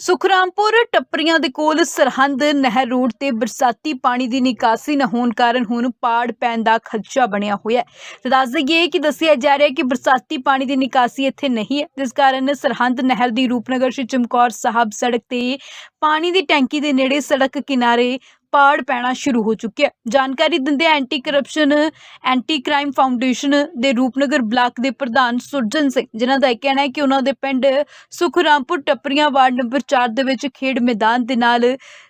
ਸੁਖਰਾਮਪੁਰ ਟੱਪਰੀਆਂ ਦੇ ਕੋਲ ਸਰਹੰਦ ਨਹਿਰ ਰੋਡ ਤੇ ਬਰਸਾਤੀ ਪਾਣੀ ਦੀ ਨਿਕਾਸੀ ਨਾ ਹੋਣ ਕਾਰਨ ਹੁਣ ਪਾੜ ਪੈਣ ਦਾ ਖਦਸ਼ਾ ਬਣਿਆ ਹੋਇਆ ਹੈ। ਤੇ ਦੱਸ ਦਈਏ ਕਿ ਦੱਸਿਆ ਜਾ ਰਿਹਾ ਹੈ ਕਿ ਬਰਸਾਤੀ ਪਾਣੀ ਦੀ ਨਿਕਾਸੀ ਇੱਥੇ ਨਹੀਂ ਹੈ, ਜਿਸ ਕਾਰਨ ਸਰਹੰਦ ਨਹਿਰ ਦੀ ਰੂਪਨਗਰ ਸ਼੍ਰੀ ਚਮਕੌਰ ਸਾਹਿਬ ਸੜਕ ਤੇ ਪਾਣੀ ਦੀ ਟੈਂਕੀ ਦੇ ਨੇੜੇ ਸੜਕ ਕਿਨਾਰੇ ਪਾੜ ਪੈਣਾ ਸ਼ੁਰੂ ਹੋ ਚੁੱਕਿਆ ਜਾਣਕਾਰੀ ਦਿੰਦੇ anti corruption anti crime foundation ਦੇ ਰੂਪਨਗਰ ਬਲਾਕ ਦੇ ਪ੍ਰਧਾਨ ਸੁਰਜਨ ਸਿੰਘ, ਜਿਨ੍ਹਾਂ ਦਾ ਇਹ ਕਹਿਣਾ ਹੈ ਕਿ ਉਹਨਾਂ ਦੇ ਪਿੰਡ ਸੁਖਰਾਮਪੁਰ ਟੱਪਰੀਆਂ ਵਾਰਡ ਨੰਬਰ 4 ਦੇ ਵਿੱਚ ਖੇਡ ਮੈਦਾਨ ਦੇ ਨਾਲ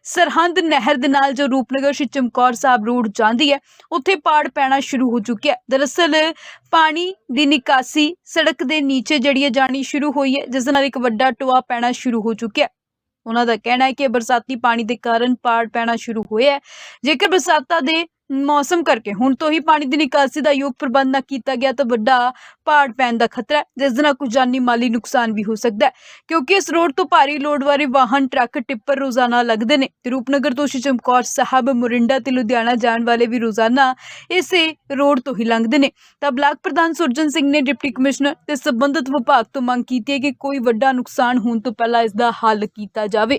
ਸਰਹੰਦ ਨਹਿਰ ਦੇ ਨਾਲ ਜੋ ਰੂਪਨਗਰ ਸ਼੍ਰੀ ਚਮਕੌਰ ਸਾਹਿਬ ਰੋਡ ਜਾਂਦੀ ਹੈ, ਉੱਥੇ ਪਾੜ ਪੈਣਾ ਸ਼ੁਰੂ ਹੋ ਚੁੱਕਿਆ ਦਰਅਸਲ ਪਾਣੀ ਦੀ ਨਿਕਾਸੀ ਸੜਕ ਦੇ ਨੀਚੇ ਜਿਹੜੀ ਹੈ ਜਾਣੀ ਸ਼ੁਰੂ ਹੋਈ ਹੈ, ਜਿਸ ਨਾਲ ਇੱਕ ਵੱਡਾ ਟੋਆ ਪੈਣਾ ਸ਼ੁਰੂ ਹੋ ਚੁੱਕਿਆ ਉਹਨਾਂ ਦਾ ਕਹਿਣਾ ਹੈ ਕਿ ਬਰਸਾਤੀ ਪਾਣੀ ਦੇ ਕਾਰਨ ਪਾੜ ਪੈਣਾ ਸ਼ੁਰੂ ਹੋਇਆ ਹੈ। ਜੇਕਰ ਬਰਸਾਤਾਂ ਦੇ ਮੌਸਮ ਕਰਕੇ। ਹੁਣ ਤੋਂ ਹੀ ਪਾਣੀ ਦੀ ਨਿਕਾਸੀ ਦਾ ਯੋਗ ਪ੍ਰਬੰਧ ਨਾ ਕੀਤਾ ਗਿਆ ਤਾਂ ਵੱਡਾ ਪਹਾੜ ਪੈਣ ਦਾ ਖਤਰਾ ਹੈ, ਜਿਸ ਦੇ ਨਾਲ ਕੁਝ ਜਾਨੀ ਮਾਲੀ ਨੁਕਸਾਨ ਵੀ ਹੋ ਸਕਦਾ ਹੈ। ਕਿਉਂਕਿ ਇਸ ਰੋਡ ਤੋਂ ਭਾਰੀ ਲੋਡ ਵਾਲੇ ਵਾਹਨ, ਟਰੱਕ, ਟਿੱਪਰ ਰੋਜ਼ਾਨਾ ਲੱਗਦੇ ਨੇ। ਤੇ ਰੂਪਨਗਰ ਤੋਂ ਸ਼੍ਰੀ ਚਮਕੌਰ ਸਾਹਿਬ, ਮੁਰਿੰਡਾ ਤੇ ਲੁਧਿਆਣਾ ਜਾਣ ਵਾਲੇ ਵੀ ਰੋਜ਼ਾਨਾ ਇਸੇ ਰੋਡ ਤੋਂ ਹੀ ਲੰਘਦੇ ਨੇ। ਤਾਂ ਬਲਾਕ ਪ੍ਰਧਾਨ ਸੁਰਜਨ ਸਿੰਘ ਨੇ ਡਿਪਟੀ ਕਮਿਸ਼ਨਰ ਤੇ ਸੰਬੰਧਿਤ ਵਿਭਾਗ ਤੋਂ ਮੰਗ ਕੀਤੀ ਹੈ ਕਿ ਕੋਈ ਵੱਡਾ ਨੁਕਸਾਨ ਹੋਣ ਤੋਂ ਪਹਿਲਾਂ ਇਸ ਦਾ ਹੱਲ ਕੀਤਾ ਜਾਵੇ।